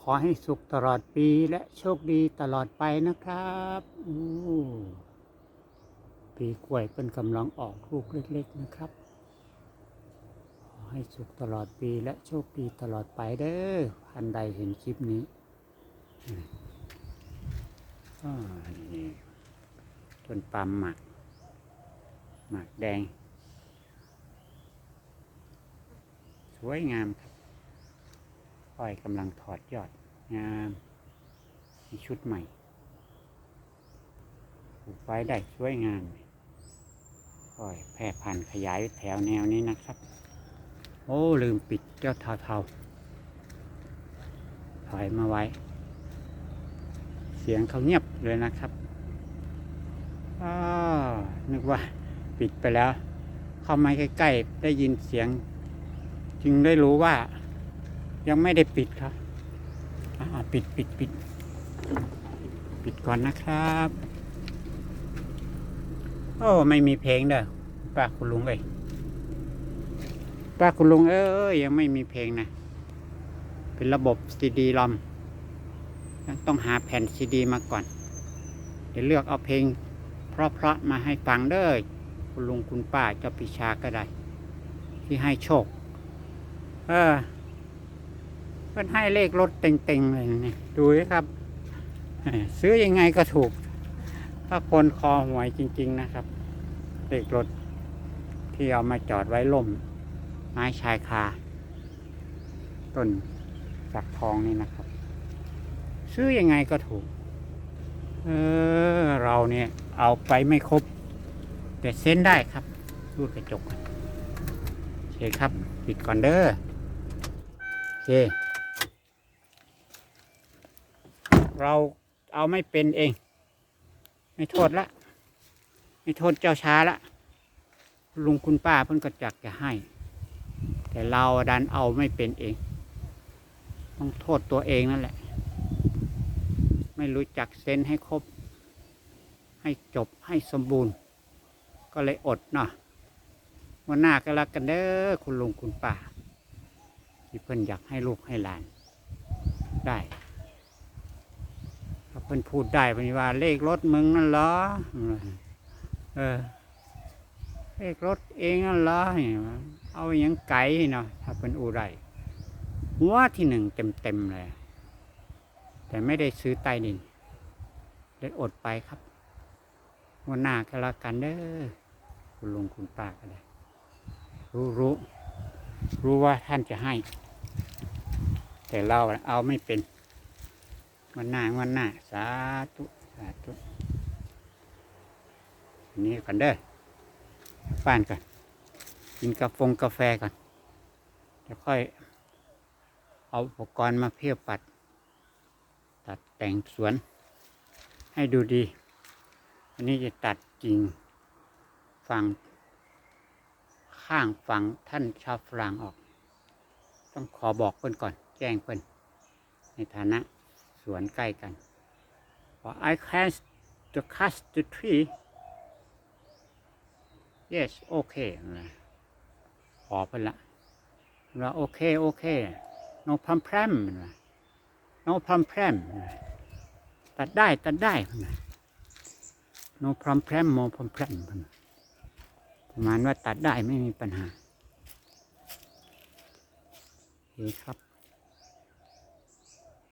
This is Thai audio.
ขอให้สุขตลอดปีและโชคดีตลอดไปนะครับปีกล้วยเป็นกำลังออกลูกเล็ก ๆ นะครับ ขอให้สุขตลอดปีและโชคดีตลอดไปเด้อท่านใดเห็นคลิปนี้ต้นปาล์มหมัก หมากแดง สวยงามครับ อ้อยกำลังถอดยอดงามมีชุดใหม่ปลูกไว้ได้สวยงามอ้อยแพร่พันธุ์ขยายแถวแนวนี้นะครับ โอ้ ลืมปิดเจ้าเทาเทาๆถอยมาไว้ เสียงเขาเงียบเลยนะครับอ้านึกว่าปิดไปแล้ว เข้ามาใกล้ๆได้ยินเสียง จึงได้รู้ว่า ยังไม่ได้ปิดครับปิดปิดปิดปิดก่อนนะครับ โอ้ไม่มีเพลงเด้อป้าคุณลุงเอ้ยป้าคุณลุงเอ้ยยังไม่มีเพลงนะ เป็นระบบซีดีลอมต้องหาแผ่นซีดีมาก่อน เดี๋ยวเลือกเอาเพลง เพราะๆมาให้ฟังเด้อคุณลุงคุณป้าเจ้าปิชาก็ได้ ที่ให้โชค เออ เพิ่นให้เลขรถเต็งๆเลยนี่ดูครับ ซื้อยังไงก็ถูก ถ้าคนคอหวยจริง ๆ นะครับ เลขรถที่เอามาจอดไว้ล่ม ไม้ชายคาต้นสักทองนี่นะครับ ซื้อยังไงก็ถูก เออ เราเนี่ย เอาไปไม่ครบ แต่เส้นได้ครับรูดกระจกก่อนโอเคครับ ปิดก่อนเด้อโอเค เราเอาไม่เป็นเอง ไม่โทษละ ไม่โทษเจ้าช้าละ ลุงคุณป้าเพิ่นก็จักจะให้ แต่เราดันเอาไม่เป็นเอง ต้องโทษตัวเองนั่นแหละ ไม่รู้จักเส้นให้ครบ ให้จบให้สมบูรณ์ ก็เลยอดเนาะวันหน้าก็รักกันเด้อคุณลุงคุณป้าที่เพิ่นอยากให้ลูกให้หลานได้ เพิ่นพูดได้เพิ่นว่าเลขรถมึงนั่นเหรอ เออ เลขรถเองนั่นเหรอ เอาอยังไก่เนาะถ้าเพิ่นอูได้หัวที่หนึ่งเต็มเต็มๆเลย แต่ไม่ได้ซื้อใต้ดินเลยอดไปครับ วันหน้าก็แล้วกันเด้อ คุณลุงคุณป้าก็ได้ รู้รู้รู้ว่าท่านจะให้ แต่เราเอาไม่เป็น วันหน้าวันหน้า สาธุ สาธุนนี้ก่อนเด้อบ้านก่อนกินกาแฟกาแฟก่อนแล้วค่อย เอาอุปกรณ์มาเพียบปัด ตัดแต่งสวน ให้ดูดี อันนี้จะตัดกิ่งฝั่งข้างฝั่งท่านชาวฝรั่งออก ต้องขอบอกเพิ่นก่อน แจ้งเพิ่นในฐานะ วนใกล้กัน I can to cut the tree yes okay ขอเพิ่นละว่าโอเคโอเค no problem no problem ตัดได้ตัดได้ no problem no problem ประมาณว่าตัดได้ไม่มีปัญหาโอเคครับ